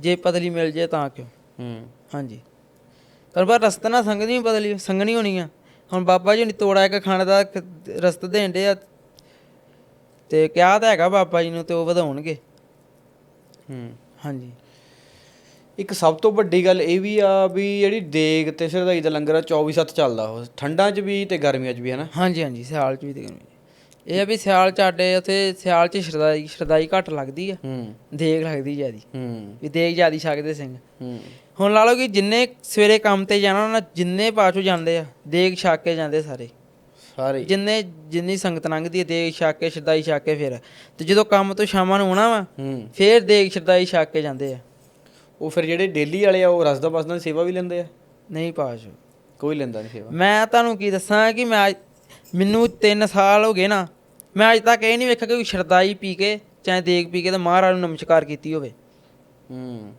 ਜੇ ਪਤਲੀ ਮਿਲ ਜੇ ਤਾਂ ਕਿਉਂ? ਹੂੰ। ਹਾਂਜੀ। ਪਰ ਪਰ ਰਸਤਾ ਨਾ ਸੰਗਣੀ ਬਦਲੀ ਸੰਗਣੀ ਹੋਣੀ ਆ। ਹੁਣ ਬਾਬਾ ਜੀ ਨੇ ਤੋੜਾ ਇੱਕ ਖਾਣ ਦਾ ਰਸਤਾ ਦੇਣ ਦੇ ਆ। ਤੇ ਕਿਹਾ ਤਾਂ ਹੈਗਾ ਬਾਬਾ ਜੀ ਨੂੰ ਤੇ ਉਹ ਵਧਾਉਣਗੇ। ਹੂੰ। ਹਾਂਜੀ। ਇੱਕ ਸਭ ਤੋਂ ਵੱਡੀ ਗੱਲ ਇਹ ਵੀ ਆ ਵੀ ਜਿਹੜੀ ਦੇਗ ਤੇ ਸ਼ਰਧਾਈ ਦਾ ਲੰਗਰ ਆ 24/7 ਚੱਲਦਾ ਉਹ। ਠੰਡਾਂ 'ਚ ਵੀ ਤੇ ਗਰਮੀਆਂ 'ਚ ਵੀ ਹੈ ਨਾ ਹਾਂਜੀ ਹਾਂਜੀ ਸਿਆਲ ਚ ਵੀ ਤੇ ਗਰਮੀ ਚ। ਇਹ ਆ ਵੀ ਸਿਆਲ ਚ ਸਾਡੇ ਉੱਥੇ ਸਿਆਲ ਚ ਸ਼ਰਦਾਈ ਸ਼ਰਦਾਈ ਘੱਟ ਲੱਗਦੀ ਆ। ਹੂੰ। ਦੇਗ ਲੱਗਦੀ ਜਿਆਦੀ। ਹੂੰ। ਵੀ ਦੇਗ ਜਿਆਦੀ ਛਕਦੇ ਸਿੰਘ। ਹੂੰ। ਹੁਣ ਲਾ ਲਓ ਕਿ ਜਿੰਨੇ ਸਵੇਰੇ ਕੰਮ ਤੇ ਜਾਣਾ ਉਹਨਾਂ ਜਿੰਨੇ ਪਾਛੂ ਜਾਂਦੇ ਆ ਦੇਗ ਛਕ ਕੇ ਜਾਂਦੇ ਸਾਰੇ। ਸਾਰੇ। ਜਿੰਨੇ ਜਿੰਨੀ ਸੰਗਤ ਲੰਘਦੀ ਹੈ ਦੇਗ ਛਕ ਕੇ ਸ਼ਰਦਾਈ ਛਕ ਕੇ ਫਿਰ। ਤੇ ਜਦੋਂ ਕੰਮ ਤੋਂ ਸ਼ਾਮਾਂ ਨੂੰ ਆਉਣਾ ਵਾ ਹੂੰ। ਫੇਰ ਦੇਗ ਸ਼ਰਦਾਈ ਛਕ ਕੇ ਜਾਂਦੇ ਆ। ਉਹ ਫਿਰ ਜਿਹੜੇ ਡੇਲੀ ਵਾਲੇ ਆ ਉਹ ਰਸਦਾ ਬਸਦਾ ਸੇਵਾ ਵੀ ਲੈਂਦੇ ਆ? ਨਹੀਂ ਪਾਛੂ ਕੋਈ ਲੈਂਦਾ ਨਹੀਂ ਸੇਵਾ? ਮੈਂ ਤੁਹਾਨੂੰ ਕੀ ਦੱਸਾਂ ਕਿ ਮੈਂ ਮੈਨੂੰ 3 ਸਾਲ ਹੋ ਗਏ ਨਾ ਮੈਂ ਅੱਜ ਤੱਕ ਇਹ ਨਹੀਂ ਵੇਖਿਆ ਕਿ ਕੋਈ ਸ਼ਰਦਾਈ ਪੀ ਕੇ ਚਾਹੇ ਦੇਗ ਪੀ ਕੇ ਤੇ ਮਹਾਰਾਜ ਨੂੰ ਨਮਸਕਾਰ ਕੀਤੀ ਹੋਵੇ। ਹੂੰ।